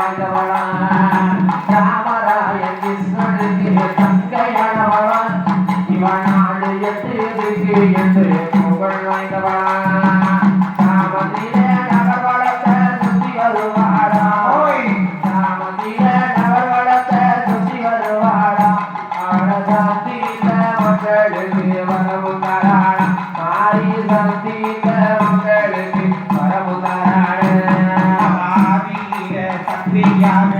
வாய்ந்தவன் Yeah.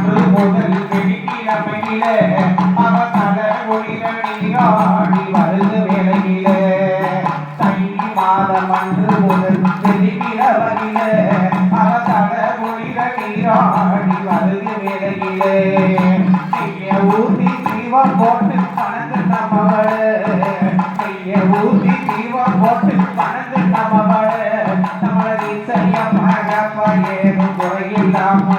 அன்று முதல் வெடிக்கிற பயில அவ கடல் ஒளிர நீராடி வருது வேலையில தை மாதம் அன்று முதல் வெடிக்கிற வழியில அவ கடல் ஒளிர வருது வேலையில செய்ய ஊசி தீவம் போட்டு பணந்து நம்மவள செய்ய ஊசி தீவம் போட்டு பணந்து நம்மவள நம்மளது சரியா பாகப்பா குறையில்லாமல்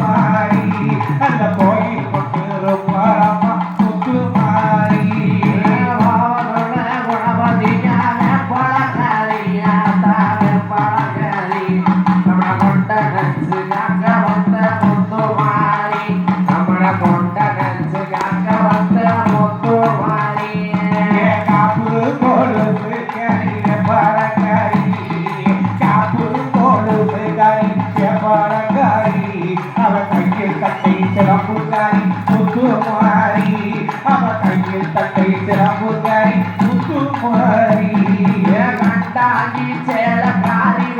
பாடங்காரி அவன் கையில் தட்டை சிறப்புக்காரி முத்து மாறி. அவன் கையில் தட்டை சிறப்புக்காரி முத்து மாறி. கண்டாங்கி சேலக்காரி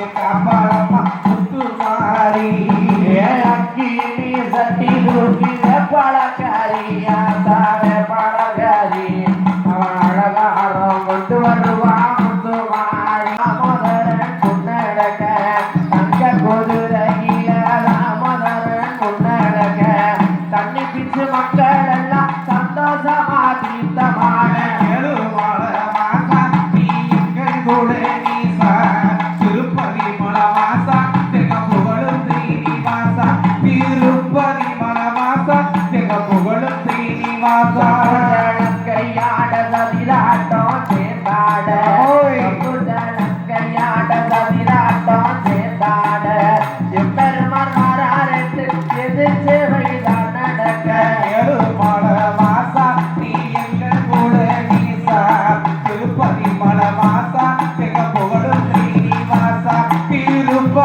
కాపాడమ్మ గుర్తు మారి.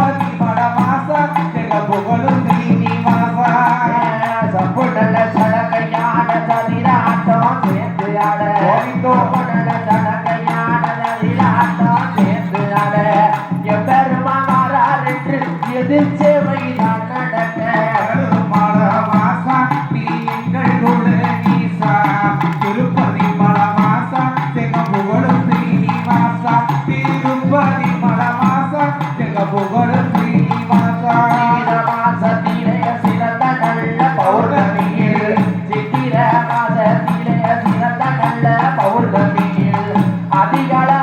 God.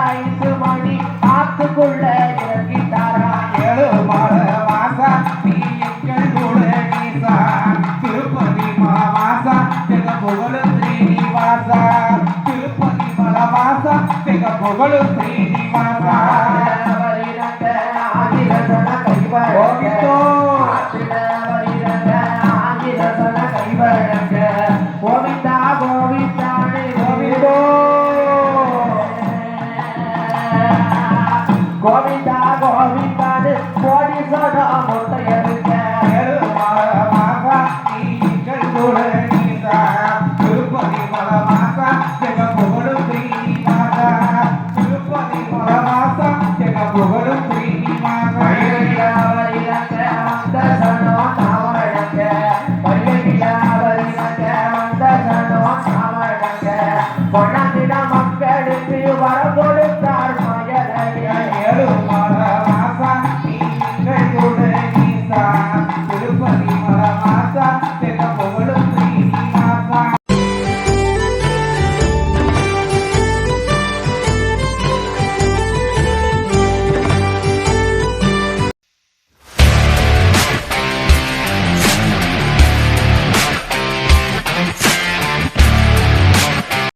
ஐந்து மணி காத்துக்குள்ள இறங்கிட்டாரா ஏழு மாத வாசா நீ எங்கள் கூட நீசா திருப்பதி மலவாசா எங்க புகழு ஸ்ரீனிவாசா. திருப்பதி மலவாசா எங்க புகழு ஸ்ரீனிவாசா.